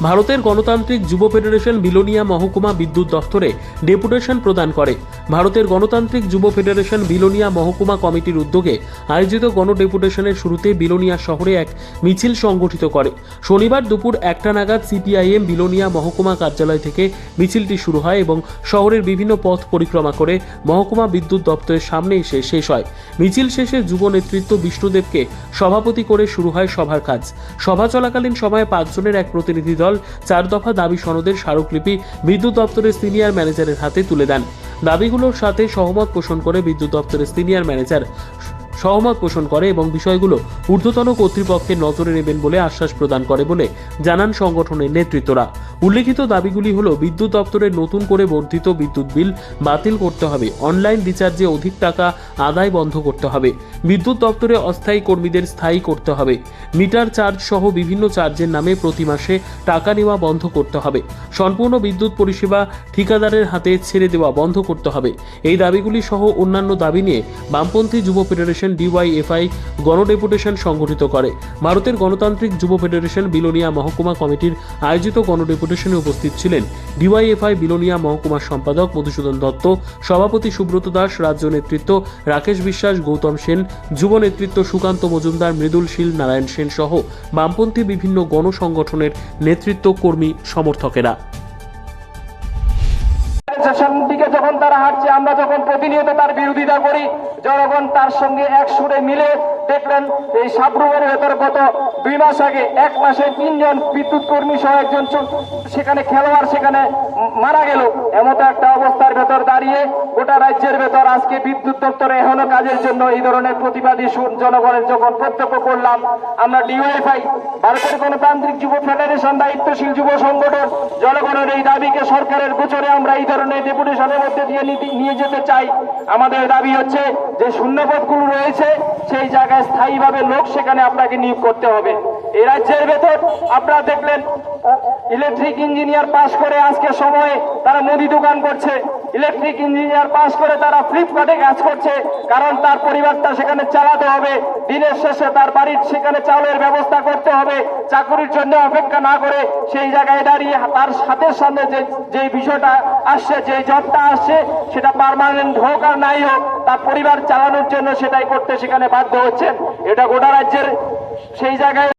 ভারতের গণতান্ত্রিক যুব ফেডারেশন বিলোনিয়া মহকুমা বিদ্যুৎ দফতরে ডেপুটেশন প্রদান করে। ভারতের গণতান্ত্রিক যুব ফেডারেশন বিলোনিয়া মহকুমা কমিটির উদ্যোগে আয়োজিত গণ ডেপুটেশনের শুরুতে বিলোনিয়া শহরে এক মিছিল সংগঠিত করে। শনিবার দুপুর একটা নাগাদ সিপিআইএম বিলোনিয়া মহকুমা কার্যালয় থেকে মিছিলটি শুরু হয় এবং শহরের বিভিন্ন পথ পরিক্রমা করে মহকুমা বিদ্যুৎ দপ্তরের সামনে এসে শেষ হয়। মিছিল শেষে যুব নেতৃত্ব বিষ্ণুদেবকে সভাপতি করে শুরু হয় সভার কাজ। সভা চলাকালীন সময়ে পাঁচজনের এক প্রতিনিধি দল চার দফা দাবি সনদের স্মারকলিপি বিদ্যুৎ দপ্তরের সিনিয়র ম্যানেজারের হাতে তুলে দেন। দাবিগুলোর সাথে সহমত পোষণ করে বিদ্যুৎ দপ্তরের সিনিয়র ম্যানেজার সহমত পোষণ করে এবং বিষয়গুলো ঊর্ধ্বতন কর্তৃপক্ষের নজরে নেবেন বলে আশ্বাস প্রদান করে বলে জানান সংগঠনের নেতৃত্বরা। উল্লেখিত দাবিগুলি হল, বিদ্যুৎ দপ্তরের নতুন করে বর্ধিত বিদ্যুৎ বিল বাতিল করতে হবে, অনলাইন রিচার্জে অধিক টাকা আদায় বন্ধ করতে হবে, বিদ্যুৎ দপ্তরে অস্থায়ী কর্মীদের স্থায়ী করতে হবে, মিটার চার্জ সহ বিভিন্ন চার্জের নামে প্রতি মাসে টাকা নেওয়া বন্ধ করতে হবে, সম্পূর্ণ বিদ্যুৎ পরিষেবা ঠিকাদারের হাতে ছেড়ে দেওয়া বন্ধ করতে হবে। এই দাবিগুলি সহ অন্যান্য দাবি নিয়ে বামপন্থী যুব ফেডারেশন ডিওয়াইএফআই গণডেপুটেশন সংগঠিত করে। ভারতের গণতান্ত্রিক যুব ফেডারেশন বিলোনিয়া মহকুমা কমিটির আয়োজিত গণডেপুটেশনে উপস্থিত ছিলেন ডিওয়াইএফআই বিলোনিয়া মহকুমার সম্পাদক মধুসূদন দত্ত, সভাপতি সুব্রত দাস, রাজ্য নেতৃত্ব রাকেশ বিশ্বাস, গৌতম সেন, যুব নেতৃত্ব সুকান্ত মজুমদার, মৃদুল শীল, নারায়ণ সেন সহ বামপন্থী বিভিন্ন গণসংগঠনের নেতৃত্ব কর্মী সমর্থকেরা। সামনের দিকে যখন তারা হাঁটছে আমরা যখন প্রতিনিয়ত তার বিরোধিতা করি, জনগণ তার সঙ্গে এক সুরে মিলে দেখলেন এই সাবরুমের ভেতর গত দুই মাস আগে, এক মাসে তিনজন বিদ্যুৎ কর্মী সহ একজন সেখানে খেলোয়াড় সেখানে মারা গেল। এমতো একটা অবস্থার ভেতর দাঁড়িয়ে গোটা রাজ্যের ভেতর আজকে বিদ্যুৎ দপ্তরে এখনও কাজের জন্য এই ধরনের প্রতিবাদী সুর জনগণের যখন প্রত্যক্ষ করলাম, আমরা ডিওয়াইফাই, ভারতের গণতান্ত্রিক যুব ফেডারেশন, দায়িত্বশীল যুব সংগঠন, জনগণের এই দাবিকে সরকারের গোচরে আমরা এই ধরনের ডেপুটেশনের মধ্যে দিয়ে নিয়ে যেতে চাই। আমাদের দাবি হচ্ছে যে শূন্যপদগুলো রয়েছে, সেই জায়গায় স্থায়ীভাবে লোক সেখানে আপনাকে নিয়োগ করতে হবে। এ রাজ্যের ভেতর আপনারা দেখলেন, ইলেকট্রিক ইঞ্জিনিয়ার পাশ করে আজকে সময়ে তারা মুদি দোকান করছে। ইলেকট্রিক ইঞ্জিনিয়ার পাশ করে তারা ফ্লিপকার্টে কাজ করছে, কারণ তার পরিবারটা সেখানে চালাতে হবে। দিনের শেষে তার বাড়ির সেখানে চাউলের ব্যবস্থা করতে হবে। চাকরির জন্য অপেক্ষা না করে সেই জায়গায় দাঁড়িয়ে তার সাথে সামনে যে যে বিষয়টা আসছে, যে জবটা আসছে, সেটা পার্মানেন্ট হোক আর নাই হোক, তার পরিবার চালানোর জন্য সেটাই করতে সেখানে বাধ্য হচ্ছেন। এটা গোটা রাজ্যের সেই জায়গায়